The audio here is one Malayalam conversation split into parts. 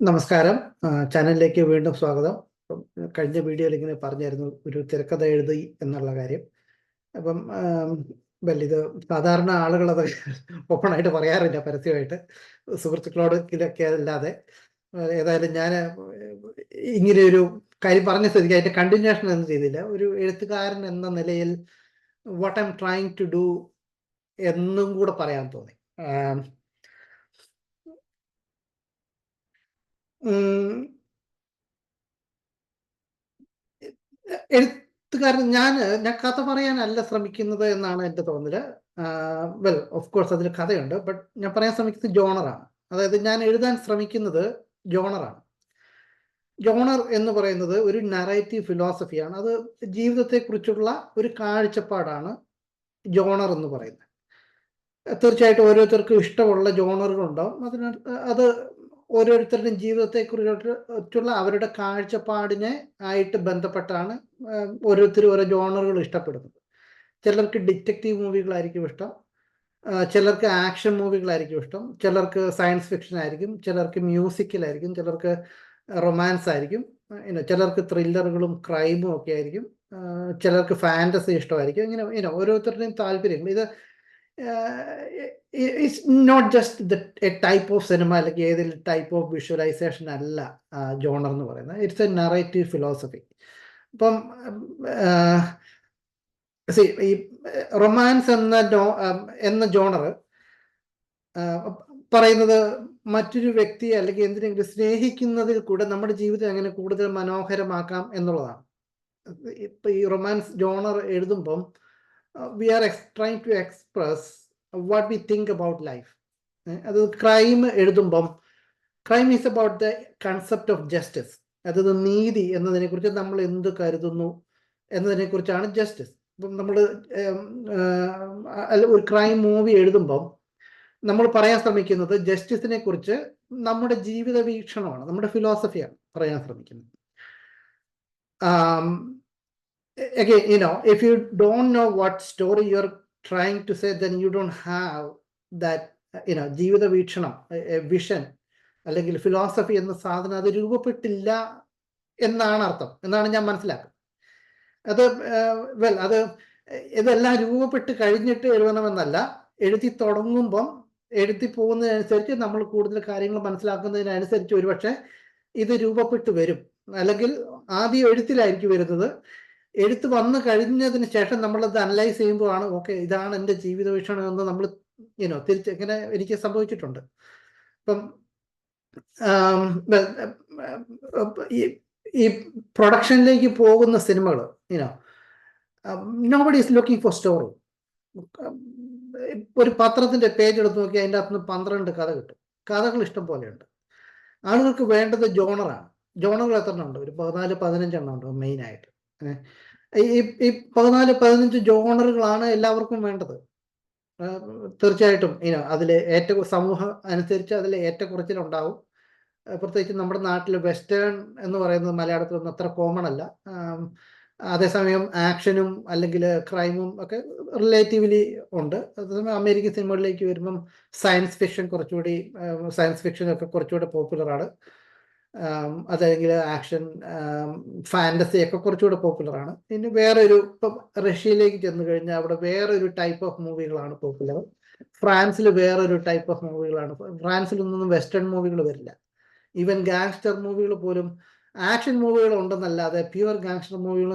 നമസ്കാരം. ചാനലിലേക്ക് വീണ്ടും സ്വാഗതം. കഴിഞ്ഞ വീഡിയോയിൽ ഇങ്ങനെ പറഞ്ഞായിരുന്നു ഒരു തിരക്കഥ എഴുതി എന്നുള്ള കാര്യം. അപ്പം വെൽ ഇത് സാധാരണ ആളുകൾ അത് ഓപ്പൺ ആയിട്ട് പറയാറില്ല പരസ്യമായിട്ട്. സുഹൃത്തുക്കളോട് ഇതൊക്കെ അല്ലാതെ. ഏതായാലും ഞാൻ ഇങ്ങനെ ഒരു കാര്യം പറഞ്ഞ സ്ഥിതിക്ക് അതിന്റെ കണ്ടിന്യൂഷൻ ഒന്നും ചെയ്തില്ല. ഒരു എഴുത്തുകാരൻ എന്ന നിലയിൽ what I I'm trying to do എന്നും കൂടെ പറയാൻ തോന്നി ആം, ഉം, എഴുത്തുകാരൻ ഞാൻ ഞാൻ കഥ പറയാനല്ല ശ്രമിക്കുന്നത് എന്നാണ് എന്റെ തോന്നൽ. വെൽ ഓഫ് കോഴ്സ് അതിൽ കഥയുണ്ട് ബട്ട് ഞാൻ പറയാൻ ശ്രമിക്കുന്നത് ജോണറാണ്. അതായത് ഞാൻ എഴുതാൻ ശ്രമിക്കുന്നത് ജോണറാണ്. ജോണർ എന്ന് പറയുന്നത് ഒരു നറേറ്റീവ് ഫിലോസഫിയാണ് അത് ജീവിതത്തെക്കുറിച്ചുള്ള ഒരു കാഴ്ചപ്പാടാണ് ജോണർ എന്ന് പറയുന്നത്. തീർച്ചയായിട്ടും ഓരോരുത്തർക്കും ഇഷ്ടമുള്ള ജോണറുകളുണ്ടാവും. അതിന് അത് ഓരോരുത്തരുടെയും ജീവിതത്തെക്കുറിച്ചുള്ള അവരുടെ കാഴ്ചപ്പാടിനെ ആയിട്ട് ബന്ധപ്പെട്ടാണ് ഓരോരുത്തരും ഓരോ ജോണറുകൾ ഇഷ്ടപ്പെടുന്നത്. ചിലർക്ക് ഡിറ്റക്റ്റീവ് മൂവികളായിരിക്കും ഇഷ്ടം ചിലർക്ക് ആക്ഷൻ മൂവികളായിരിക്കും ഇഷ്ടം ചിലർക്ക് സയൻസ് ഫിക്ഷൻ ആയിരിക്കും ചിലർക്ക് മ്യൂസിക്കലായിരിക്കും ചിലർക്ക് റൊമാൻസ് ആയിരിക്കും ഇനോ ചിലർക്ക് ത്രില്ലറുകളും ക്രൈമും ഒക്കെ ആയിരിക്കും ചിലർക്ക് ഫാന്റസി ഇഷ്ടമായിരിക്കും ഇങ്ങനെ ഇനോ ഓരോരുത്തരുടെയും താല്പര്യങ്ങൾ. ഇത് it's not just the a type of cinema അല്ലെങ്കിൽ ഏതെങ്കിലും ടൈപ്പ് ഓഫ് വിഷ്വലൈസേഷൻ അല്ല ജോണർ എന്ന് പറയുന്നത്. ഇറ്റ്സ് എ നറേറ്റീവ് ഫിലോസഫി അപ്പം സി ഈ റൊമാൻസ് എന്ന എന്ന ജോണർ പറയുന്നത് മറ്റൊരു വ്യക്തി അല്ലെങ്കിൽ എന്തിനെങ്കിലും സ്നേഹിക്കുന്നതിൽ കൂടെ നമ്മുടെ ജീവിതം എങ്ങനെ കൂടുതൽ മനോഹരമാക്കാം എന്നുള്ളതാണ്. ഇപ്പൊ ഈ റൊമാൻസ് ജോണർ എഴുതുമ്പം we are X trying to express what we think about life അത് crime എഴുതുമ്പം crime is about the concept of justice അതായത് നീതി എന്നതിനെ കുറിച്ച് നമ്മൾ എന്ത് കരുതുന്നു എന്നതിനെ കുറിച്ചാണ് ജസ്റ്റിസ് ഇപ്പം നമ്മൾ ഒരു ക്രൈം മൂവി എഴുതുമ്പം നമ്മൾ പറയാൻ ശ്രമിക്കുന്നത് ജസ്റ്റിസിനെ കുറിച്ച് നമ്മുടെ ജീവിത വീക്ഷണമാണ് നമ്മുടെ ഫിലോസഫിയാണ് പറയാൻ ശ്രമിക്കുന്നത്. Again, you know, if you don't know what story you're trying to say, then you don't have that, you know, ജീവിത വീക്ഷണം വിഷൻ അല്ലെങ്കിൽ ഫിലോസഫി എന്ന സാധനം അത് രൂപപ്പെട്ടില്ല എന്നാണ് അർത്ഥം എന്നാണ് ഞാൻ മനസ്സിലാക്കുന്നത്. അത് വെൽ അത് ഇതെല്ലാം രൂപപ്പെട്ട് കഴിഞ്ഞിട്ട് എഴുതണമെന്നല്ല എഴുതി തുടങ്ങുമ്പം എഴുതി പോകുന്നതിനനുസരിച്ച് നമ്മൾ കൂടുതൽ കാര്യങ്ങൾ മനസ്സിലാക്കുന്നതിനനുസരിച്ച് ഒരുപക്ഷെ ഇത് രൂപപ്പെട്ട് വരും അല്ലെങ്കിൽ ആദ്യം എഴുത്തിലായിരിക്കും വരുന്നത്. എഴുത്ത് വന്നു കഴിഞ്ഞതിന് ശേഷം നമ്മളത് അനലൈസ് ചെയ്യുമ്പോഴാണ് ഓക്കെ ഇതാണ് എന്റെ ജീവിത വീക്ഷണം എന്ന് നമ്മൾ യുനോ തിരിച്ച് ഇങ്ങനെ എനിക്ക് സംഭവിച്ചിട്ടുണ്ട്. ഇപ്പം ഈ പ്രൊഡക്ഷനിലേക്ക് പോകുന്ന സിനിമകൾ you know nobody is looking for story ഒരു പത്രത്തിന്റെ പേജ് എടുത്ത് നോക്കി അതിന്റെ അകത്ത് നിന്ന് പന്ത്രണ്ട് കഥ കിട്ടും. കഥകൾ ഇഷ്ടം പോലെയുണ്ട്. ആളുകൾക്ക് വേണ്ടത് ജോണറാണ് ജോണറുകൾ എത്ര ഉണ്ട്? ഒരു പതിനാല് പതിനഞ്ചെണ്ണം ഉണ്ട് മെയിനായിട്ട് ഈ ഈ പതിനാല് പതിനഞ്ച് ജോണറുകളാണ് എല്ലാവർക്കും വേണ്ടത്. തീർച്ചയായിട്ടും അതിൽ അതിൽ ഏറ്റവും സമൂഹം അനുസരിച്ച് അതിൽ ഏറ്റക്കുറച്ചിലുണ്ടാവും. പ്രത്യേകിച്ച് നമ്മുടെ നാട്ടിൽ വെസ്റ്റേൺ എന്ന് പറയുന്നത് മലയാളത്തിലൊന്നും അത്ര കോമൺ അല്ല. അതേസമയം ആക്ഷനും അല്ലെങ്കിൽ ക്രൈമും ഒക്കെ റിലേറ്റീവ്ലി ഉണ്ട്. അതേസമയം അമേരിക്കൻ സിനിമകളിലേക്ക് വരുമ്പം സയൻസ് ഫിക്ഷൻ കുറച്ചുകൂടി സയൻസ് ഫിക്ഷൻ ഒക്കെ കുറച്ചുകൂടി പോപ്പുലറാണ് അതല്ലെങ്കിൽ ആക്ഷൻ ഫാന്റസി ഒക്കെ കുറച്ചുകൂടെ പോപ്പുലറാണ്. ഇനി വേറൊരു ഇപ്പം റഷ്യയിലേക്ക് ചെന്ന് കഴിഞ്ഞാൽ അവിടെ വേറൊരു ടൈപ്പ് ഓഫ് മൂവികളാണ് പോപ്പുലർ. ഫ്രാൻസിൽ വേറൊരു ടൈപ്പ് ഓഫ് മൂവികളാണ്. ഫ്രാൻസിൽ ഫ്രാൻസിലൊന്നും വെസ്റ്റേൺ മൂവികൾ വരില്ല. ഈവൻ ഗാങ്സ്റ്റർ മൂവികൾ പോലും ആക്ഷൻ മൂവികൾ ഉണ്ടെന്നല്ലാതെ പ്യുവർ ഗാങ്സ്റ്റർ മൂവികൾ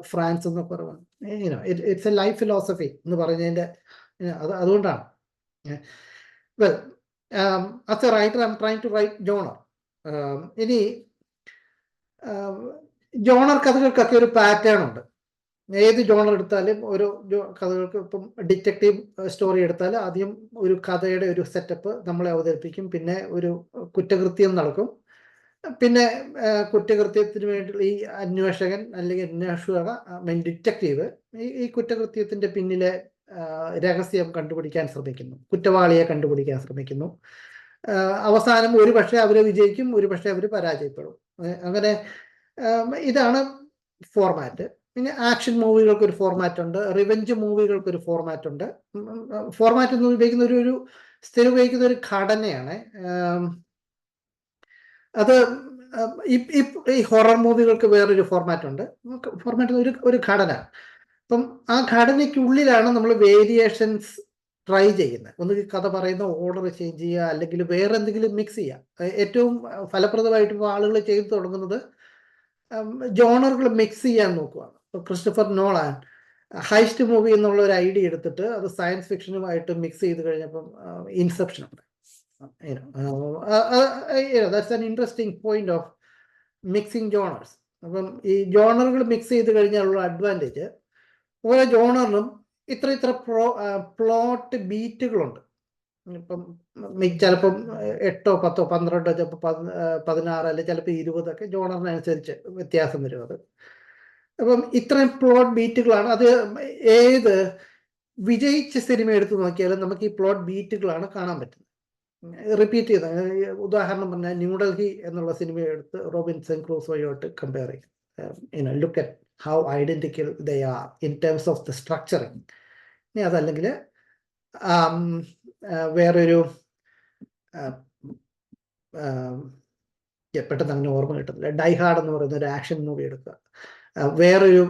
ഫ്രാൻസ് എന്ന് കുറവാണ് ഇറ്റ്സ് എ ലൈഫ് ഫിലോസഫി എന്ന് പറഞ്ഞതിന്റെ അത് അതുകൊണ്ടാണ്. Well as writer I'm trying to write genre ഇനി ജോണർ കഥകൾക്കൊക്കെ ഒരു പാറ്റേൺ ഉണ്ട്. ഏത് ജോണർ എടുത്താലും ഒരു കഥകൾക്ക് ഇപ്പം ഡിറ്റക്റ്റീവ് സ്റ്റോറി എടുത്താൽ ആദ്യം ഒരു കഥയുടെ ഒരു സെറ്റപ്പ് നമ്മളെ അവതരിപ്പിക്കും. പിന്നെ ഒരു കുറ്റകൃത്യം നടക്കും. പിന്നെ കുറ്റകൃത്യത്തിന് വേണ്ടി ഈ അന്വേഷകൻ അല്ലെങ്കിൽ അന്വേഷക മീൻ ഡിറ്റക്റ്റീവ് ഈ കുറ്റകൃത്യത്തിന്റെ പിന്നിലെ രഹസ്യം കണ്ടുപിടിക്കാൻ ശ്രമിക്കുന്നു. കുറ്റവാളിയെ കണ്ടുപിടിക്കാൻ ശ്രമിക്കുന്നു. അവസാനം ഒരു പക്ഷേ അവർ വിജയിക്കും ഒരു പക്ഷേ അവർ പരാജയപ്പെടും. അങ്ങനെ ഇതാണ് ഫോർമാറ്റ് പിന്നെ ആക്ഷൻ മൂവികൾക്ക് ഒരു ഫോർമാറ്റ് ഉണ്ട് റിവെഞ്ച് മൂവികൾക്ക് ഒരു ഫോർമാറ്റ് ഉണ്ട് ഫോർമാറ്റ് എന്ന് ഉപയോഗിക്കുന്ന ഒരു ഒരു സ്ഥിരം ഉപയോഗിക്കുന്ന ഒരു ഘടനയാണ് അത് ഈ ഹൊറർ മൂവികൾക്ക് വേറൊരു ഫോർമാറ്റ് ഉണ്ട്. ഫോർമാറ്റ് ഒരു ഒരു ഘടന. അപ്പം ആ ഘടനയ്ക്കുള്ളിലാണ് നമ്മൾ വേരിയേഷൻസ് ട്രൈ ചെയ്യുന്നത്. ഒന്നുകിൽ കഥ പറയുന്ന ഓർഡർ ചേഞ്ച് ചെയ്യുക അല്ലെങ്കിൽ വേറെ എന്തെങ്കിലും മിക്സ് ചെയ്യുക. ഏറ്റവും ഫലപ്രദമായിട്ട് ഇപ്പോൾ ആളുകൾ ചെയ്തു തുടങ്ങുന്നത് ജോണറുകൾ മിക്സ് ചെയ്യാൻ നോക്കുകയാണ് ഇപ്പോൾ ക്രിസ്റ്റഫർ നോളാൻ ഹൈസ്റ്റ് മൂവി എന്നുള്ള ഒരു ഐഡിയ എടുത്തിട്ട് അത് സയൻസ് ഫിക്ഷനുമായിട്ട് മിക്സ് ചെയ്ത് കഴിഞ്ഞപ്പം ഇൻസെപ്ഷൻ ഉണ്ട്. That's an interesting point of mixing genres അപ്പം ഈ ജോണറുകൾ മിക്സ് ചെയ്ത് കഴിഞ്ഞാലുള്ള അഡ്വാന്റേജ് ഓരോ ജോണറിനും ഇത്ര ഇത്ര പ്രോ പ്ലോട്ട് ബീറ്റുകളുണ്ട്. ഇപ്പം ചിലപ്പം എട്ടോ പത്തോ പന്ത്രണ്ടോ ചിലപ്പോൾ പതിനാറ് അല്ലെ ചിലപ്പോൾ ഇരുപതൊക്കെ ജോണറിനനുസരിച്ച് വ്യത്യാസം വരും അത്. അപ്പം ഇത്രയും പ്ലോട്ട് ബീറ്റുകളാണ്. അത് ഏത് വിജയിച്ച സിനിമ എടുത്തു നോക്കിയാലും നമുക്ക് ഈ പ്ലോട്ട് ബീറ്റുകളാണ് കാണാൻ പറ്റുന്നത്. റിപ്പീറ്റ് ചെയ്ത ഉദാഹരണം പറഞ്ഞാൽ ന്യൂഡൽഹി എന്നുള്ള സിനിമ എടുത്ത് റോബിൻസൺ ക്രൂസോയോട്ട് കമ്പയർ ചെയ്യും. Look at how identical they are in terms of the structuring ഇനി അതല്ലെങ്കിൽ വേറൊരു പെട്ടെന്ന് അങ്ങനെ ഓർമ്മ കിട്ടുന്നില്ല. ഡൈഹാർഡ് എന്ന് പറയുന്ന ഒരു ആക്ഷൻ മൂവി എടുക്കുക. വേറൊരു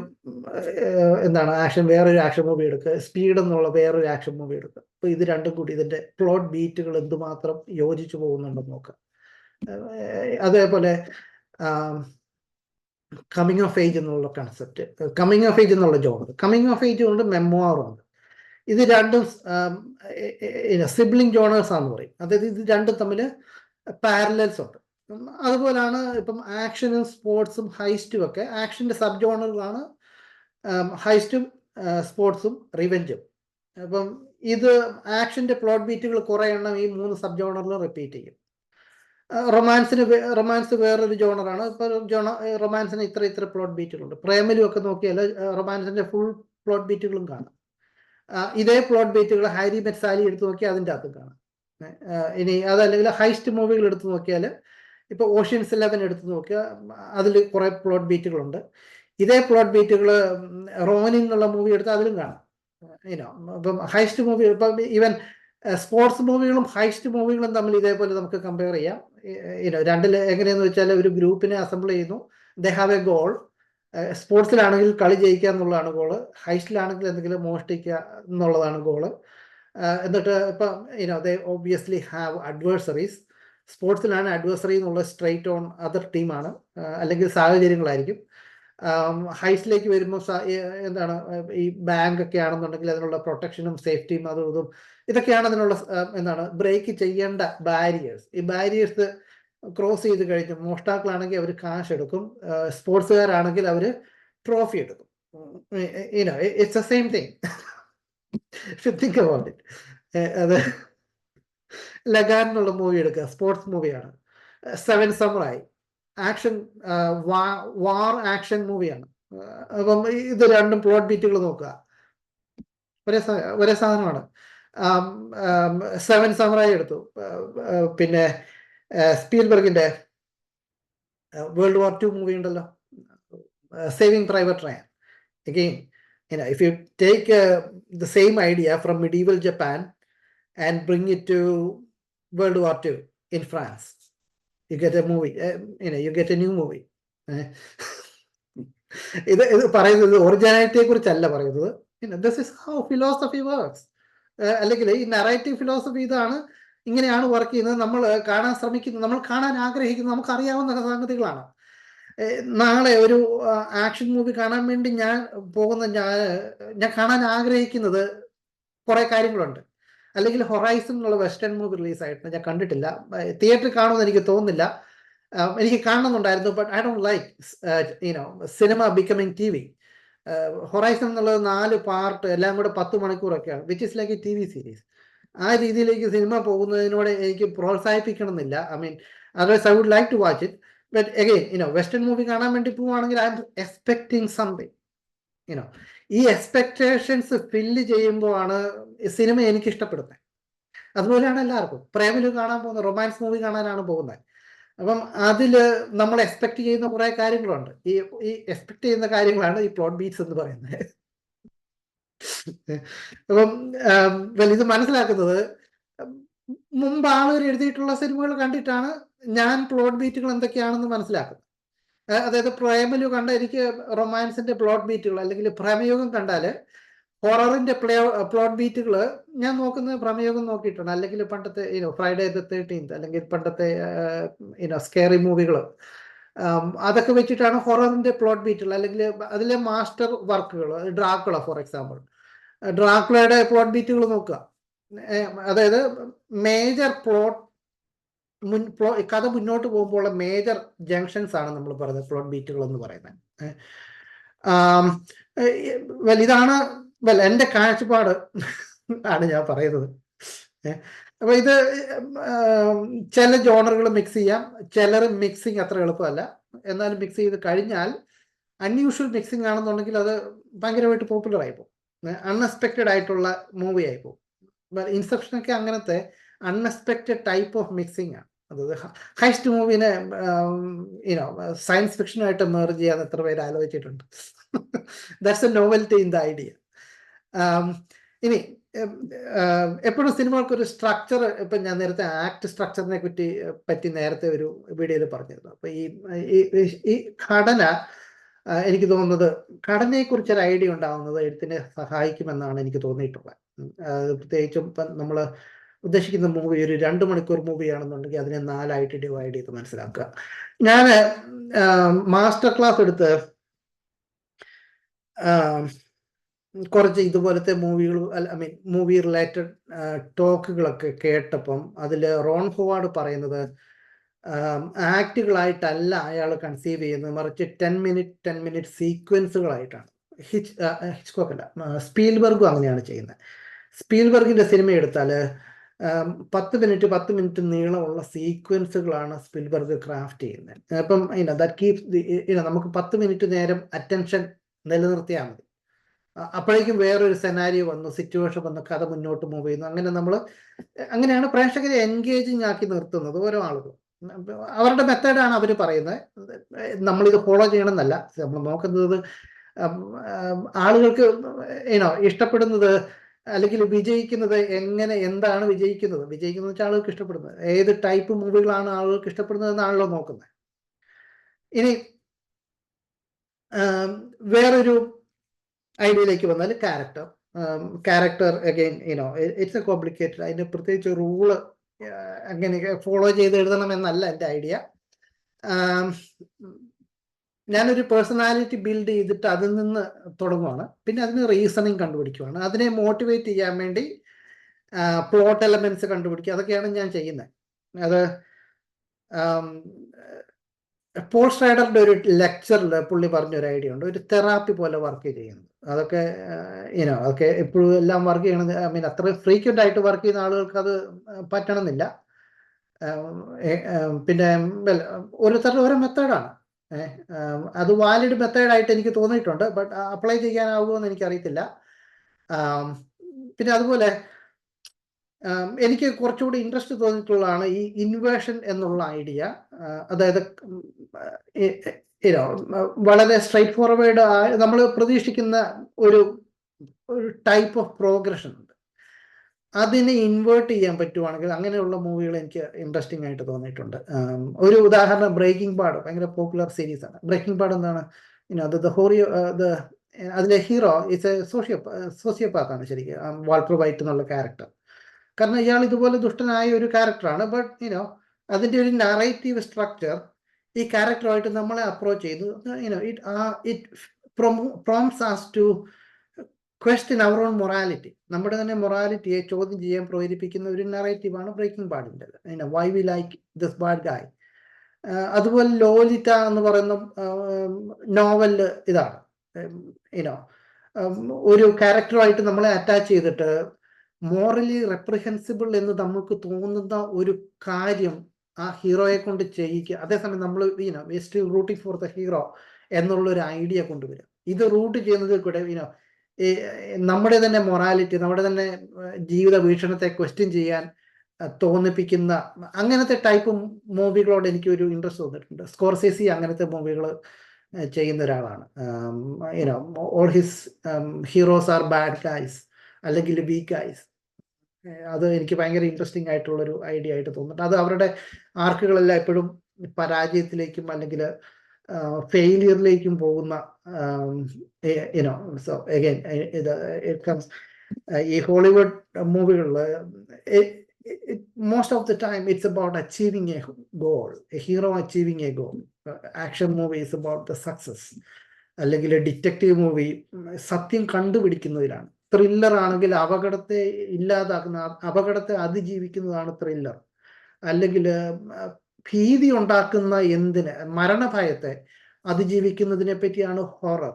എന്താണ് ആക്ഷൻ വേറൊരു ആക്ഷൻ മൂവി എടുക്കുക. സ്പീഡ് എന്നുള്ള വേറൊരു ആക്ഷൻ മൂവി എടുക്കുക. അപ്പോൾ ഇത് രണ്ടും കൂടി ഇതിന്റെ പ്ലോട്ട് ബീറ്റുകൾ എന്തുമാത്രം യോജിച്ചു പോകുന്നുണ്ടെന്ന് നോക്കുക. അതേപോലെ കമ്മിങ് ഓഫ് ഏജ് എന്നുള്ള കൺസെപ്റ്റ് കമ്മിങ് ഓഫ് ഏജ് എന്നുള്ള ജോണർ കമ്മിങ് ഓഫ് ഏജ് കൊണ്ട് മെമ്മോറുണ്ട് ഇത് രണ്ടും സിബ്ലിംഗ് ജോണേഴ്സ് ആണെന്ന് പറയും. അതായത് ഇത് രണ്ടും തമ്മിൽ പാരലൽസ് ഉണ്ട്. അതുപോലാണ് ഇപ്പം ആക്ഷനും സ്പോർട്സും ഹൈസ്റ്റും ഒക്കെ ആക്ഷന്റെ സബ് ജോണറുകളാണ് ഹൈസ്റ്റും സ്പോർട്സും റിവെഞ്ചും അപ്പം ഇത് ആക്ഷന്റെ പ്ലോട്ട് ബീറ്റുകൾ കുറേ എണ്ണം ഈ മൂന്ന് സബ് ജോണറിലും റിപ്പീറ്റ് ചെയ്യും. റൊമാൻസിന് റൊമാൻസ് വേറൊരു ജോണറാണ് ഇപ്പോൾ ജോണ റൊമാൻസിന് ഇത്ര ഇത്ര പ്ലോട്ട് ബീറ്റുകളുണ്ട് പ്രേമലും ഒക്കെ നോക്കിയാൽ റൊമാൻസിന്റെ ഫുൾ പ്ലോട്ട് ബീറ്റുകളും കാണാം. ഇതേ പ്ലോട്ട് ബേറ്റുകൾ ഹാരി മെറ്റ്സാലി എടുത്തു നോക്കിയാൽ അതിന്റെ അകത്തും കാണാം. ഇനി അതല്ലെങ്കിൽ ഹൈസ്റ്റ് മൂവികൾ എടുത്തു നോക്കിയാൽ ഇപ്പോൾ ഓഷ്യൻസ് ഇലവൻ എടുത്തു നോക്കിയാൽ അതിൽ കുറേ പ്ലോട്ട് ബീറ്റുകളുണ്ട് ഇതേ പ്ലോട്ട് ബീറ്റുകൾ റോനിൻ എന്നുള്ള മൂവി എടുത്താൽ അതിലും കാണാം. ഇനോ ഇപ്പം ഹൈസ്റ്റ് മൂവി ഇപ്പം ഈവൻ സ്പോർട്സ് മൂവികളും ഹൈസ്റ്റ് മൂവികളും തമ്മിൽ ഇതേപോലെ നമുക്ക് കമ്പയർ ചെയ്യാം. ഇനോ രണ്ടിൽ എങ്ങനെയെന്ന് വെച്ചാൽ ഒരു ഗ്രൂപ്പിനെ അസംബിൾ ചെയ്യുന്നു. ദേ ഹാവ് എ ഗോൾ സ്പോർട്സിലാണെങ്കിൽ കളി ജയിക്കുക എന്നുള്ളതാണ് ഗോൾ ഹൈസ്റ്റിലാണെങ്കിൽ എന്തെങ്കിലും മോഷ്ടിക്കുക എന്നുള്ളതാണ് ഗോൾ എന്നിട്ട് ഇപ്പം I know they obviously have adversaries സ്പോർട്സിലാണ് adversary എന്നുള്ള സ്ട്രൈറ്റ് ഓൺ അതർ ടീമാണ് അല്ലെങ്കിൽ സാഹചര്യങ്ങളായിരിക്കും. ഹൈസ്റ്റിലേക്ക് വരുമ്പോൾ എന്താണ് ഈ ബാങ്ക് ഒക്കെ ആണെന്നുണ്ടെങ്കിൽ അതിനുള്ള പ്രൊട്ടക്ഷനും സേഫ്റ്റിയും അതും ഇതും ഇതൊക്കെയാണ് അതിനുള്ള എന്താണ് ബ്രേക്ക് ചെയ്യേണ്ട ബാരിയേഴ്സ് ഈ ബാരിയേഴ്സ് ക്രോസ് ചെയ്ത് കഴിഞ്ഞ് മോഷ്ടാക്കളാണെങ്കിൽ അവർ കാശ് എടുക്കും. സ്പോർട്സുകാരാണെങ്കിൽ അവർ ട്രോഫി എടുക്കും. It's a same thing think അത് ലഗാൻ എന്നുള്ള മൂവി എടുക്കുക സ്പോർട്സ് മൂവിയാണ് സെവൻ സമ്മറായി ആക്ഷൻ വാർ ആക്ഷൻ മൂവിയാണ് അപ്പം ഇത് രണ്ടും പ്ലോട്ട് ബീറ്റുകൾ നോക്കുക. ഒരേ ഒരേ സാധനമാണ്. സെവൻ സമറായി എടുത്തു. പിന്നെ സ്പീൽബർഗിന്റെ വേൾഡ് വാർ ടു മൂവി ഉണ്ടല്ലോ. Saving private Ryan again if you take the same idea from medieval Japan and bring it to world war two in France you get a movie you get a new movie ഇത് ഇത് പറയുന്നത് ഒറിജിനാലിറ്റിയെ കുറിച്ചല്ല പറയുന്നത്. This is how philosophy works അല്ലെങ്കിൽ ഈ നറേറ്റീവ് ഫിലോസഫി ഇതാണ് ഇങ്ങനെയാണ് വർക്ക് ചെയ്യുന്നത്. നമ്മൾ കാണാൻ ശ്രമിക്കുന്നത് നമ്മൾ കാണാൻ ആഗ്രഹിക്കുന്നത് നമുക്ക് അറിയാവുന്ന സംഗതികളാണ് നാളെ ഒരു ആക്ഷൻ മൂവി കാണാൻ വേണ്ടി ഞാൻ പോകുന്ന ഞാൻ ഞാൻ കാണാൻ ആഗ്രഹിക്കുന്നത് കുറെ കാര്യങ്ങളുണ്ട്. അല്ലെങ്കിൽ ഹൊറൈസൺ എന്നുള്ള വെസ്റ്റേൺ മൂവി റിലീസ് ആയിട്ടുണ്ട് ഞാൻ കണ്ടിട്ടില്ല. തിയേറ്ററിൽ കാണുമെന്ന് എനിക്ക് തോന്നുന്നില്ല. എനിക്ക് കാണണമെന്നുണ്ടായിരുന്നു but I don't like you know cinema becoming T V horizon എന്നുള്ളത് നാല് പാർട്ട് എല്ലാം കൂടെ പത്ത് മണിക്കൂറൊക്കെയാണ് which is like a T V series ആ രീതിയിലേക്ക് സിനിമ പോകുന്നതിനോട് എനിക്ക് പ്രോത്സാഹിപ്പിക്കണം എന്നില്ല I mean otherwise I would like to watch it but again you know western movie കാണാൻ വേണ്ടി പോവുകയാണെങ്കിൽ I'm expecting something you know ഈ എക്സ്പെക്ടേഷൻസ് ഫില്ല് ചെയ്യുമ്പോഴാണ് സിനിമ എനിക്ക് ഇഷ്ടപ്പെടുന്നത്. അതുപോലെയാണ് എല്ലാവർക്കും. പ്രേമിൽ കാണാൻ പോകുന്നത് റൊമാൻസ് മൂവി കാണാനാണ് പോകുന്നത്. അപ്പം അതിൽ നമ്മൾ എക്സ്പെക്ട് ചെയ്യുന്ന കുറേ കാര്യങ്ങളുണ്ട്. ഈ ഈ എക്സ്പെക്ട് ചെയ്യുന്ന കാര്യങ്ങളാണ് ഈ പ്ലോട്ട് ബീറ്റ്സ് എന്ന് പറയുന്നത്. അപ്പം വെൽ ഇത് മനസ്സിലാക്കുന്നത് മുമ്പ് ആളുകൾ എഴുതിയിട്ടുള്ള സിനിമകൾ കണ്ടിട്ടാണ് ഞാൻ പ്ലോട്ട് ബീറ്റുകൾ എന്തൊക്കെയാണെന്ന് മനസ്സിലാക്കുന്നത്. അതായത് പ്രേമലു കണ്ട എനിക്ക് റൊമാൻസിന്റെ പ്ലോട്ട് ബീറ്റുകൾ അല്ലെങ്കിൽ പ്രേമയുഗം കണ്ടാൽ ഹൊററിന്റെ പ്ലേ പ്ലോട്ട് ബീറ്റുകൾ ഞാൻ നോക്കുന്നത് പ്രമയോഗം നോക്കിയിട്ടുണ്ട് അല്ലെങ്കിൽ പണ്ടത്തെ ഫ്രൈഡേ ദ തേർട്ടീൻത് അല്ലെങ്കിൽ പണ്ടത്തെ സ്കേറി മൂവികൾ അതൊക്കെ വെച്ചിട്ടാണ് ഹൊററിന്റെ പ്ലോട്ട് ബീറ്റുകൾ അല്ലെങ്കിൽ അതിലെ മാസ്റ്റർ വർക്കുകൾ ഡ്രാക്കുള ഫോർ എക്സാമ്പിൾ. ഡ്രാക്കുളയുടെ പ്ലോട്ട് ബീറ്റുകൾ നോക്കുക. അതായത് മേജർ പ്ലോട്ട് മുൻ പ്ലോ കഥ മുന്നോട്ട് പോകുമ്പോഴുള്ള മേജർ ജംഗ്ഷൻസ് ആണ് നമ്മൾ പറയുന്നത് പ്ലോട്ട് ബീറ്റുകൾ എന്ന് പറയുന്നത്. ഇതാണ് വെൽ എന്റെ കാഴ്ചപ്പാട് ആണ് ഞാൻ പറയുന്നത്. അപ്പൊ ഇത് ചില ജോണറുകൾ മിക്സ് ചെയ്യാം. ചിലർ മിക്സിങ് അത്ര എളുപ്പമല്ല. എന്നാലും മിക്സ് ചെയ്ത് കഴിഞ്ഞാൽ അൺയൂഷ്വൽ മിക്സിങ് ആണെന്നുണ്ടെങ്കിൽ അത് ഭയങ്കരമായിട്ട് പോപ്പുലർ ആയി പോകും. അൺഎക്സ്പെക്റ്റഡ് ആയിട്ടുള്ള മൂവി ആയിപ്പോ ഇൻസെപ്ഷൻ ഒക്കെ അങ്ങനത്തെ അൺഎക്സ്പെക്റ്റഡ് ടൈപ്പ് ഓഫ് മിക്സിങ് ആണ്. അതായത് ഹൈസ്റ്റ് മൂവിനെ യുനോ സയൻസ് ഫിക്ഷനുമായിട്ട് മേർജ് ചെയ്യാൻ എത്ര പേര് ആലോചിച്ചിട്ടുണ്ട്. That's a novelty in the idea ഇനി എപ്പോഴും സിനിമകൾക്ക് ഒരു സ്ട്രക്ചർ ഇപ്പൊ ഞാൻ നേരത്തെ ആക്ട് സ്ട്രക്ചറിനെ പറ്റി പറ്റി നേരത്തെ ഒരു വീഡിയോയിൽ പറഞ്ഞിരുന്നു. അപ്പൊ ഈ ഈ ഘടന എനിക്ക് തോന്നുന്നത് ഘടനയെ കുറിച്ച് ഒരു ഐഡിയ ഉണ്ടാവുന്നത് എഴുത്തിനെ സഹായിക്കുമെന്നാണ് എനിക്ക് തോന്നിയിട്ടുള്ളത്. പ്രത്യേകിച്ചും ഇപ്പം നമ്മൾ ഉദ്ദേശിക്കുന്ന മൂവി ഒരു രണ്ട് മണിക്കൂർ മൂവിയാണെന്നുണ്ടെങ്കിൽ അതിനെ നാലായിട്ട് ഡിവൈഡ് ചെയ്ത് മനസ്സിലാക്കുക. ഞാൻ മാസ്റ്റർ ക്ലാസ് എടുത്ത് കുറച്ച് ഇതുപോലത്തെ മൂവികൾ ഐ മീൻ മൂവി റിലേറ്റഡ് ടോക്കുകളൊക്കെ കേട്ടപ്പം അതിൽ റോൺ ഹോവാർഡ് പറയുന്നത് ആക്റ്റുകളായിട്ടല്ല അയാൾ കൺസീവ് ചെയ്യുന്നത് മറിച്ച് ടെൻ മിനിറ്റ് ടെൻ മിനിറ്റ് സീക്വൻസുകളായിട്ടാണ്. ഹിച്ച് ഹിച്ച്കോക്കല്ല സ്പീൽബർഗും അങ്ങനെയാണ് ചെയ്യുന്നത്. സ്പീൽബർഗിന്റെ സിനിമ എടുത്താൽ പത്ത് മിനിറ്റ് പത്ത് മിനിറ്റ് നീളമുള്ള സീക്വൻസുകളാണ് സ്പീൽബർഗ് ക്രാഫ്റ്റ് ചെയ്യുന്നത്. അപ്പം ദാറ്റ് കീപ് നമുക്ക് പത്ത് മിനിറ്റ് നേരം അറ്റൻഷൻ നിലനിർത്തിയാൽ മതി. അപ്പോഴേക്കും വേറൊരു സെനാരിയോ വന്നു സിറ്റുവേഷൻ വന്നു കഥ മുന്നോട്ട് മൂവ് ചെയ്യുന്നു. അങ്ങനെ നമ്മൾ അങ്ങനെയാണ് പ്രേക്ഷകരെ എൻഗേജിങ് ആക്കി നിർത്തുന്നത് ഓരോ ആളുകളും. അവരുടെ മെത്തേഡാണ് അവർ പറയുന്നത്. നമ്മളിത് ഫോളോ ചെയ്യണമെന്നല്ല. നമ്മൾ നോക്കുന്നത് ആളുകൾക്ക് ഏനോ ഇഷ്ടപ്പെടുന്നത് അല്ലെങ്കിൽ വിജയിക്കുന്നത് എങ്ങനെ എന്താണ് വിജയിക്കുന്നത്? വിജയിക്കുന്നത് വെച്ചാൽ ആളുകൾക്ക് ഇഷ്ടപ്പെടുന്നത്. ഏത് ടൈപ്പ് മൂവികളാണ് ആളുകൾക്ക് ഇഷ്ടപ്പെടുന്നത് എന്നാണല്ലോ നോക്കുന്നത്. ഇനി വേറൊരു ഐഡിയയിലേക്ക് വന്നാൽ character character again you know it's a complicated അതിന് പ്രത്യേകിച്ച് റൂൾ അങ്ങനെ ഫോളോ ചെയ്ത് എഴുതണം എന്നല്ല എന്റെ ഐഡിയ ഞാനൊരു പേഴ്സണാലിറ്റി ബിൽഡ് ചെയ്തിട്ട് അതിൽ നിന്ന് തുടങ്ങുവാണ്. പിന്നെ അതിന് റീസണിങ് കണ്ടുപിടിക്കുവാണ്. അതിനെ മോട്ടിവേറ്റ് ചെയ്യാൻ വേണ്ടി പ്ലോട്ട് എലമെന്റ്സ് കണ്ടുപിടിക്കുക. അതൊക്കെയാണ് ഞാൻ ചെയ്യുന്നത് അത് പോൾ സ്ട്രൈഡറിന്റെ ഒരു ലെക്ചറിൽ പുള്ളി പറഞ്ഞൊരു ഐഡിയ ഉണ്ട്. ഒരു തെറാപ്പി പോലെ വർക്ക് ചെയ്യുന്നത് അതൊക്കെ ഇനോ അതൊക്കെ എപ്പോഴും എല്ലാം വർക്ക് ചെയ്യണത് ഐ മീൻ അത്ര ഫ്രീക്വന്റ് ആയിട്ട് വർക്ക് ചെയ്യുന്ന ആളുകൾക്ക് അത് പറ്റണമെന്നില്ല. പിന്നെ ഓരോരുത്തരുടെ ഓരോ മെത്തേഡാണ് അത് വാലിഡ് മെത്തേഡായിട്ട് എനിക്ക് തോന്നിയിട്ടുണ്ട് ബട്ട് അപ്ലൈ ചെയ്യാനാവുമോ എന്ന് എനിക്കറിയത്തില്ല. പിന്നെ അതുപോലെ എനിക്ക് കുറച്ചുകൂടി ഇൻട്രസ്റ്റ് തോന്നിയിട്ടുള്ളതാണ് ഈ ഇൻവേഷൻ എന്നുള്ള ഐഡിയ അതായത് വളരെ സ്ട്രൈറ്റ് ഫോർവേഡ് നമ്മൾ പ്രതീക്ഷിക്കുന്ന ഒരു ഒരു ടൈപ്പ് ഓഫ് പ്രോഗ്രഷൻ ഉണ്ട്. അതിനെ ഇൻവേർട്ട് ചെയ്യാൻ പറ്റുവാണെങ്കിൽ അങ്ങനെയുള്ള മൂവികൾ എനിക്ക് ഇൻട്രസ്റ്റിംഗ് ആയിട്ട് തോന്നിയിട്ടുണ്ട്. ഒരു ഉദാഹരണം ബ്രേക്കിംഗ് പാഡ് ഭയങ്കര പോപ്പുലർ സീരീസ് ആണ്. ബ്രേക്കിംഗ് പാഡ് എന്താണ്? അത് ദ ഹോറിയോ ദ അതിലെ ഹീറോ ഇറ്റ്സ് എ സോഷ്യോ സോഷ്യോപാത്താണ് ശരിക്കും. വാൾട്ടർ വൈറ്റ് എന്നുള്ള ക്യാരക്ടർ കാരണം ഇയാൾ ഇതുപോലെ ദുഷ്ടനായ ഒരു ക്യാരക്ടറാണ് ബട്ട് യുനോ അതിന്റെ ഒരു നറേറ്റീവ് സ്ട്രക്ചർ ഈ ക്യാരക്ടറുമായിട്ട് നമ്മളെ അപ്രോച്ച് ചെയ്തു. It prompts us to question our own morality നമ്മുടെ തന്നെ മൊറാലിറ്റിയെ ചോദ്യം ചെയ്യാൻ പ്രേരിപ്പിക്കുന്ന ഒരു നറേറ്റീവാണ് breaking ബാഡിന്റെ why we like this bad guy അതുപോലെ ലോലിറ്റ എന്ന് പറയുന്ന നോവൽ ഇതാണ്. യുനോ ഒരു ക്യാരക്ടറുമായിട്ട് നമ്മളെ അറ്റാച്ച് ചെയ്തിട്ട് മോറലി റെപ്രിഹെൻസിബിൾ എന്ന് നമുക്ക് തോന്നുന്ന ഒരു കാര്യം ആ ഹീറോയെ കൊണ്ട് ചെയ്യിക്കുക. അതേസമയം നമ്മൾ you know still rooting for the hero എന്നുള്ള ഒരു ഐഡിയ കൊണ്ടുവരിക. ഇത് റൂട്ട് ചെയ്യുന്നതിൽ കൂടെ ഈനോ നമ്മുടെ തന്നെ മൊറാലിറ്റി നമ്മുടെ തന്നെ ജീവിത വീക്ഷണത്തെ ക്വസ്റ്റ്യൻ ചെയ്യാൻ തോന്നിപ്പിക്കുന്ന അങ്ങനത്തെ ടൈപ്പ് മൂവികളോട് എനിക്ക് ഒരു ഇൻട്രസ്റ്റ് തോന്നിയിട്ടുണ്ട് സ്കോർസേസി അങ്ങനത്തെ മൂവികൾ ചെയ്യുന്ന ഒരാളാണ്. All his heroes are bad guys അല്ലെങ്കിൽ വീക്ക് ഗൈസ് അത് എനിക്ക് ഭയങ്കര ഇൻട്രസ്റ്റിംഗ് ആയിട്ടുള്ള ഒരു ഐഡിയ ആയിട്ട് തോന്നുന്നുണ്ട്. അത് അവരുടെ ആർക്കുകളെല്ലാം എപ്പോഴും പരാജയത്തിലേക്കും അല്ലെങ്കിൽ ഫെയിലിയറിലേക്കും പോകുന്ന യുനോ സോ അഗൈൻ ഇത് ഇറ്റ് കംസ് ഈ Hollywood മൂവികളിൽ most of the time it's about achieving a goal a hero achieving a goal action movie is about the success അല്ലെങ്കിൽ ഡിറ്റക്റ്റീവ് മൂവി സത്യം കണ്ടുപിടിക്കുന്നതിലാണ് ത്രില്ലർ ആണെങ്കിൽ അപകടത്തെ ഇല്ലാതാക്കുന്ന അപകടത്തെ അതിജീവിക്കുന്നതാണ് ത്രില്ലർ അല്ലെങ്കിൽ ഭീതി ഉണ്ടാക്കുന്ന എന്തിന് മരണഭയത്തെ അതിജീവിക്കുന്നതിനെ പറ്റിയാണ് ഹൊറർ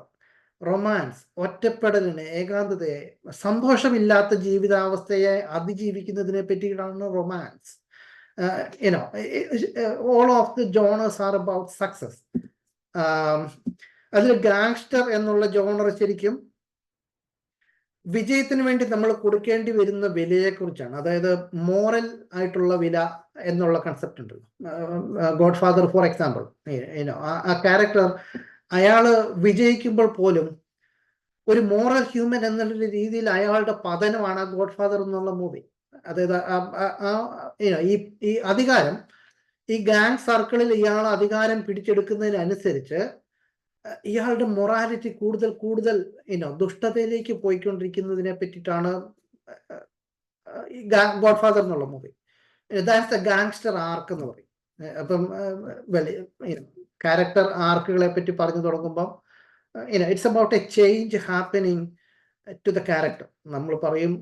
റൊമാൻസ് ഒറ്റപ്പെടലിനെ ഏകാന്തതയെ സന്തോഷമില്ലാത്ത ജീവിതാവസ്ഥയെ അതിജീവിക്കുന്നതിനെ പറ്റിയിട്ടാണ് romance you know all of the genres are about success അതിൽ ഗാങ്സ്റ്റർ എന്നുള്ള ജോണർ ശരിക്കും വിജയത്തിന് വേണ്ടി നമ്മൾ കൊടുക്കേണ്ടി വരുന്ന വിലയെക്കുറിച്ചാണ്. അതായത് മോറൽ ആയിട്ടുള്ള വില എന്നുള്ള കൺസെപ്റ്റ് ഉണ്ട്. ഗോഡ് ഫാദർ ഫോർ എക്സാമ്പിൾ ആ ക്യാരക്ടർ അയാൾ വിജയിക്കുമ്പോൾ പോലും ഒരു മോറൽ ഹ്യൂമൻ എന്നുള്ള രീതിയിൽ അയാളുടെ പതനമാണ് ആ ഗോഡ് ഫാദർ എന്നുള്ള മൂവി അതായത് ഈ അധികാരം ഈ ഗാങ് സർക്കിളിൽ ഇയാൾ അധികാരം പിടിച്ചെടുക്കുന്നതിനനുസരിച്ച് ഇയാളുടെ മൊറാലിറ്റി കൂടുതൽ കൂടുതൽ ഇനോ ദുഷ്ടതയിലേക്ക് പോയിക്കൊണ്ടിരിക്കുന്നതിനെ പറ്റിയിട്ടാണ് ഗോഡ് ഫാദർ എന്നുള്ള movie that's the gangster arc എന്ന് പറയും. അപ്പം വലിയ ക്യാരക്ടർ ആർക്കുകളെ പറ്റി പറഞ്ഞു തുടങ്ങുമ്പം it's about a change happening to the character നമ്മൾ പറയും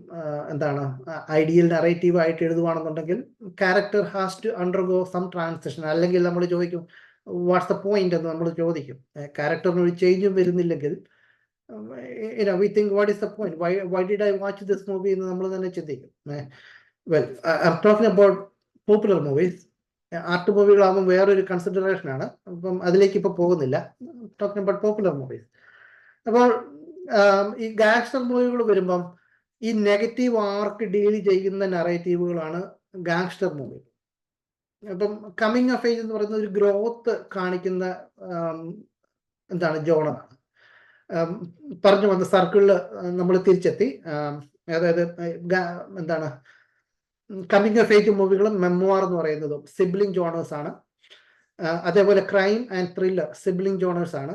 എന്താണ് ഐഡിയൽ നറേറ്റീവ് ആയിട്ട് എഴുതുവാണെന്നുണ്ടെങ്കിൽ character has to undergo some transition അല്ലെങ്കിൽ നമ്മൾ ചോദിക്കും വാട്ട്സ് ദ പോയിന്റ് എന്ന് നമ്മൾ ചോദിക്കും. ക്യാരക്ടറിന് ഒരു ചേഞ്ചും വരുന്നില്ലെങ്കിൽ we think what is the point why why did I watch this movie എന്ന് നമ്മൾ തന്നെ ചിന്തിക്കും. Well I talking about popular movies art മൂവികളാകുമ്പോൾ വേറൊരു കൺസിഡറേഷൻ ആണ്. അപ്പം അതിലേക്ക് ഇപ്പോൾ പോകുന്നില്ല. ടോക്കിംഗ് അബൌട്ട് പോപ്പുലർ മൂവീസ് അപ്പോൾ ഈ ഗാങ്സ്റ്റർ മൂവികൾ വരുമ്പം ഈ നെഗറ്റീവ് ആർക്ക് ഡീൽ ചെയ്യുന്ന നറേറ്റീവുകളാണ് ഗാങ്സ്റ്റർ മൂവി അപ്പം കമ്മിങ് ഓഫ് ഏജ് എന്ന് പറയുന്നത് ഒരു ഗ്രോത്ത് കാണിക്കുന്ന എന്താണ് ജോണറാണ് പറഞ്ഞു വന്ന സർക്കിളിൽ നമ്മൾ തിരിച്ചെത്തി. അതായത് എന്താണ് കമ്മിങ് ഓഫ് ഏജ് മൂവികളും മെമ്മോർ എന്ന് പറയുന്നതും സിബ്ലിംഗ് ജോണേഴ്സ് ആണ്. അതേപോലെ crime and thriller sibling genres ആണ്.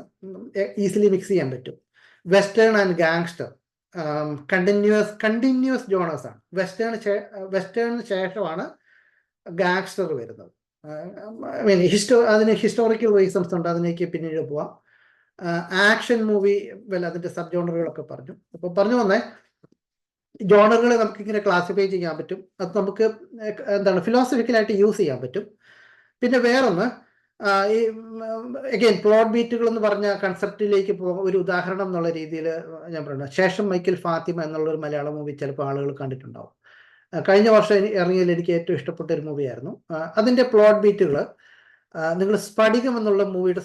ഈസിലി മിക്സ് ചെയ്യാൻ പറ്റും. Western and gangster continuous continuous genres ആണ്. വെസ്റ്റേൺ വെസ്റ്റേണിന് ശേഷമാണ് ഗാങ്സ്റ്റർ വരുന്നത്. മീൻ ഹിസ്റ്റോ അതിന് ഹിസ്റ്റോറിക്കൽ റീസൺസ് ഉണ്ട് അതിനേക്ക് പിന്നീട് പോവാം. ആക്ഷൻ മൂവി വെൽ അതിന്റെ സബ് ജോണറുകളൊക്കെ പറഞ്ഞു. അപ്പൊ പറഞ്ഞു വന്നേ ജോണറുകളെ നമുക്ക് ഇങ്ങനെ ക്ലാസിഫൈ ചെയ്യാൻ പറ്റും. അത് നമുക്ക് എന്താണ് ഫിലോസഫിക്കലായിട്ട് യൂസ് ചെയ്യാൻ പറ്റും. പിന്നെ വേറൊന്ന് ഈ അഗെയിൻ പ്ലോട്ട് ബീറ്റുകൾ എന്ന് പറഞ്ഞ കൺസെപ്റ്റിലേക്ക് പോകാൻ ഒരു ഉദാഹരണം എന്നുള്ള രീതിയിൽ ഞാൻ പറയുന്നത് ശേഷം മൈക്കിൾ ഫാത്തിമ എന്നുള്ള ഒരു മലയാളം മൂവി ചിലപ്പോൾ ആളുകൾ കണ്ടിട്ടുണ്ടാവും. കഴിഞ്ഞ വർഷം ഇറങ്ങിയതിൽ എനിക്ക് ഏറ്റവും ഇഷ്ടപ്പെട്ട ഒരു മൂവിയായിരുന്നു അതിന്റെ പ്ലോട്ട് ബീറ്റുകൾ നിങ്ങൾ സ്പടികം എന്നുള്ള മൂവിയുടെ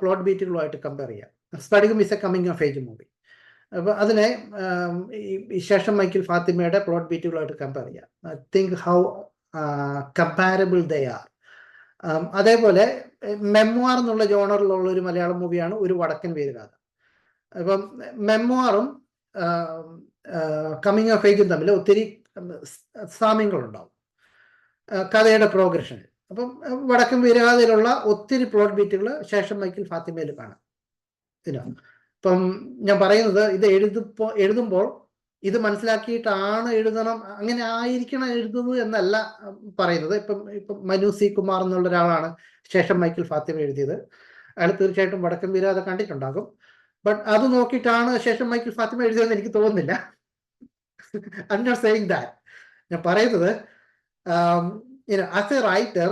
പ്ലോട്ട് ബീറ്റുകളുമായിട്ട് കമ്പയർ ചെയ്യാം. Spadikam is a coming of age movie അപ്പോൾ അതിനെ ഈ ശേഷം മൈക്കിൾ ഫാത്തിമയുടെ പ്ലോട്ട് ബീറ്റുകളായിട്ട് കമ്പയർ ചെയ്യാം. Think how comparable they are അതേപോലെ മെമ്മോർ എന്നുള്ള ജോണറിലുള്ള ഒരു മലയാളം മൂവിയാണ് ഒരു വടക്കൻ വീരഗാഥ അപ്പം മെമ്മോറും കമ്മിങ് ഓഫ് ഏജും തമ്മിൽ ഒത്തിരി സാമ്യങ്ങളുണ്ടാവും. കഥയുടെ പ്രോഗ്രഷൻ അപ്പം വടക്കും വീരഗാഥയിലുള്ള ഒത്തിരി പ്ലോട്ട് ബീറ്റുകൾ ശേഷം മൈക്കിൽ ഫാത്തിമയിൽ കാണാം. ഇതിനാണ് ഇപ്പം ഞാൻ പറയുന്നത് ഇത് എഴുതുമ്പോൾ എഴുതുമ്പോൾ ഇത് മനസ്സിലാക്കിയിട്ടാണ് എഴുതണം അങ്ങനെ ആയിരിക്കണം എഴുതുന്നത് എന്നല്ല പറയുന്നത്. ഇപ്പം ഇപ്പം മനു സി കുമാർ എന്നുള്ള ഒരാളാണ് ശേഷം മൈക്കിൾ ഫാത്തിമ എഴുതിയത്. അയാൾ തീർച്ചയായിട്ടും വടക്കൻ വീരാത കണ്ടിട്ടുണ്ടാകും. ബട്ട് അത് നോക്കിയിട്ടാണ് ശേഷം മൈക്കിൾ ഫാത്തിമ എഴുതിയതെന്ന് എനിക്ക് തോന്നുന്നില്ല. ഐ നോട്ട് സെയിങ് ദാറ്റ് ഞാൻ പറയുന്നത് ആസ് എ റൈറ്റർ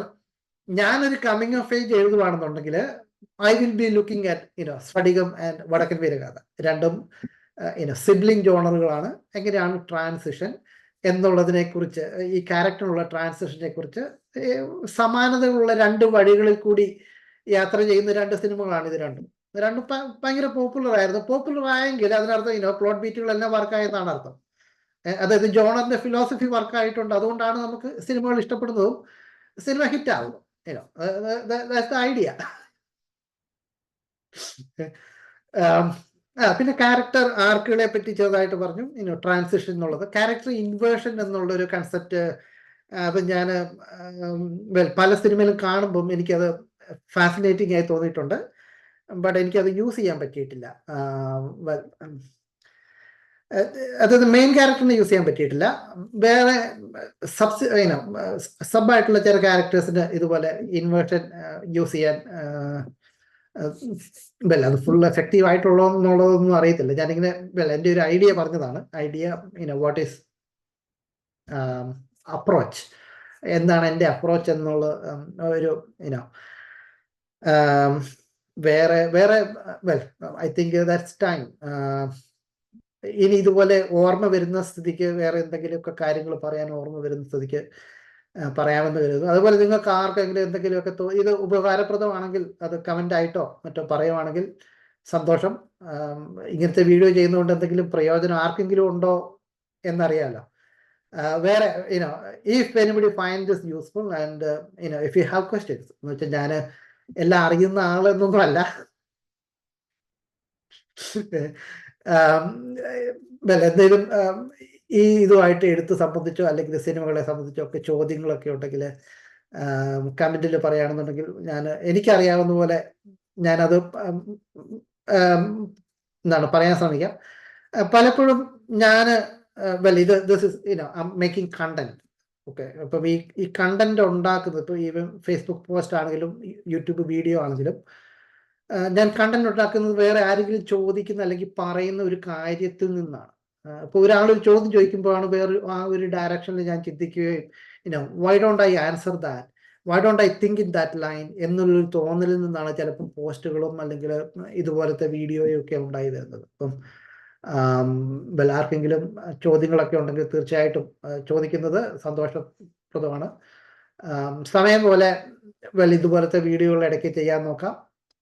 ഞാനൊരു coming of age എഴുതുവാണെന്നുണ്ടെങ്കിൽ I will be looking at you know Spadikam and Vadakkan Veeragatha രണ്ടും യുനോ സിബ്ലിംഗ് ജോണറുകളാണ് എങ്ങനെയാണ് ട്രാൻസിഷൻ എന്നുള്ളതിനെ കുറിച്ച് ഈ ക്യാരക്ടറിനുള്ള ട്രാൻസിഷനെ കുറിച്ച് സമാനതകളുള്ള രണ്ട് വഴികളിൽ കൂടി യാത്ര ചെയ്യുന്ന രണ്ട് സിനിമകളാണ് ഇത് രണ്ടും. രണ്ടും ഭയങ്കര പോപ്പുലർ ആയിരുന്നു. പോപ്പുലർ ആയെങ്കിൽ അതിനർത്ഥം ഇനോ പ്ലോട്ട് ബീറ്റുകൾ ബീറ്റുകളെല്ലാം വർക്കായെന്നാണ് അർത്ഥം. അതായത് ജോണറിന്റെ ഫിലോസഫി വർക്ക് ആയിട്ടുണ്ട്. അതുകൊണ്ടാണ് നമുക്ക് സിനിമകൾ ഇഷ്ടപ്പെടുന്നതും സിനിമ ഹിറ്റ് ആകുന്നു യുനോ ഐഡിയ ആ പിന്നെ ക്യാരക്ടർ ആർക്കുകളെ പറ്റി ചെറുതായിട്ട് പറഞ്ഞു. ഇനി ട്രാൻസിഷൻ എന്നുള്ളത്. ക്യാരക്ടർ ഇൻവേർഷൻ എന്നുള്ള ഒരു കൺസെപ്റ്റ് അത് ഞാൻ പല സിനിമയിലും കാണുമ്പം എനിക്കത് ഫാസിനേറ്റിംഗ് ആയി തോന്നിയിട്ടുണ്ട്. ബട്ട് എനിക്കത് യൂസ് ചെയ്യാൻ പറ്റിയിട്ടില്ല. അതായത് മെയിൻ ക്യാരക്ടറിനെ യൂസ് ചെയ്യാൻ പറ്റിയിട്ടില്ല. വേറെ സബ്സ് സബായിട്ടുള്ള ചില ക്യാരക്ടേഴ്സിന് ഇതുപോലെ ഇൻവേർഷൻ യൂസ് ചെയ്യാൻ വെൽ അത് ഫുൾ എഫക്റ്റീവ് ആയിട്ടുള്ളോ എന്നുള്ളതൊന്നും അറിയത്തില്ല. ഞാനിങ്ങനെ വെല്ല എന്റെ ഒരു ഐഡിയ പറഞ്ഞതാണ്. ഐഡിയ ഇനോ വാട്ട് ഈസ് അപ്രോച്ച് എന്താണ് എന്റെ അപ്രോച്ച് എന്നുള്ള ഒരു ഇനോ വേറെ വേറെ well I think that's time ഇനി ഇതുപോലെ ഓർമ്മ വരുന്ന സ്ഥിതിക്ക് വേറെ എന്തെങ്കിലുമൊക്കെ കാര്യങ്ങൾ പറയാൻ ഓർമ്മ വരുന്ന സ്ഥിതിക്ക് പറയാമെന്ന് കരുതുന്നു. അതുപോലെ നിങ്ങൾക്ക് ആർക്കെങ്കിലും എന്തെങ്കിലുമൊക്കെ ഇത് ഉപകാരപ്രദമാണെങ്കിൽ അത് കമന്റ് ആയിട്ടോ മറ്റോ പറയുവാണെങ്കിൽ സന്തോഷം. ഇങ്ങനത്തെ വീഡിയോ ചെയ്യുന്നതുകൊണ്ട് എന്തെങ്കിലും പ്രയോജനം ആർക്കെങ്കിലും ഉണ്ടോ എന്നറിയാലോ. വേറെ you know if anybody find this useful and you know if you have questions എന്ന് വെച്ചാൽ ഞാൻ എല്ലാം അറിയുന്ന ആളെന്നൊന്നും അല്ല എന്തെങ്കിലും ഈ ഇതുമായിട്ട് എഴുത്ത് സംബന്ധിച്ചോ അല്ലെങ്കിൽ സിനിമകളെ സംബന്ധിച്ചോ ഒക്കെ ചോദ്യങ്ങളൊക്കെ ഉണ്ടെങ്കിൽ കമന്റിൽ പറയുകയാണെന്നുണ്ടെങ്കിൽ ഞാൻ എനിക്കറിയാവുന്ന പോലെ ഞാനത് എന്താണ് പറയാൻ ശ്രമിക്കാം. പലപ്പോഴും ഞാൻ വെൽ ഇത് this is you know making content okay അപ്പം ഈ ഈ കണ്ടന്റ് ഉണ്ടാക്കുന്നത് ഇപ്പോൾ ഈവൻ ഫേസ്ബുക്ക് പോസ്റ്റ് ആണെങ്കിലും യൂട്യൂബ് വീഡിയോ ആണെങ്കിലും ഞാൻ കണ്ടന്റ് ഉണ്ടാക്കുന്നത് വേറെ ആരെങ്കിലും ചോദിക്കുന്ന അല്ലെങ്കിൽ പറയുന്ന ഒരു കാര്യത്തിൽ നിന്നാണ്. ഇപ്പോൾ ഒരു ചോദ്യം ചോദിക്കുമ്പോഴാണ് വേറെ ആ ഒരു ഡയറക്ഷനിൽ ഞാൻ ചിന്തിക്കുകയും you know why don't I answer that why don't I think in that line എന്നുള്ളൊരു തോന്നലിൽ നിന്നാണ് ചിലപ്പം പോസ്റ്റുകളും അല്ലെങ്കിൽ ഇതുപോലത്തെ വീഡിയോയും ഒക്കെ ഉണ്ടായി വരുന്നത്. അപ്പം ആർക്കെങ്കിലും ചോദ്യങ്ങളൊക്കെ ഉണ്ടെങ്കിൽ തീർച്ചയായിട്ടും ചോദിക്കുന്നത് സന്തോഷപ്രദമാണ്. സമയം പോലെ വെൽ ഇതുപോലത്തെ വീഡിയോകൾ ഇടയ്ക്ക് ചെയ്യാൻ നോക്കാം.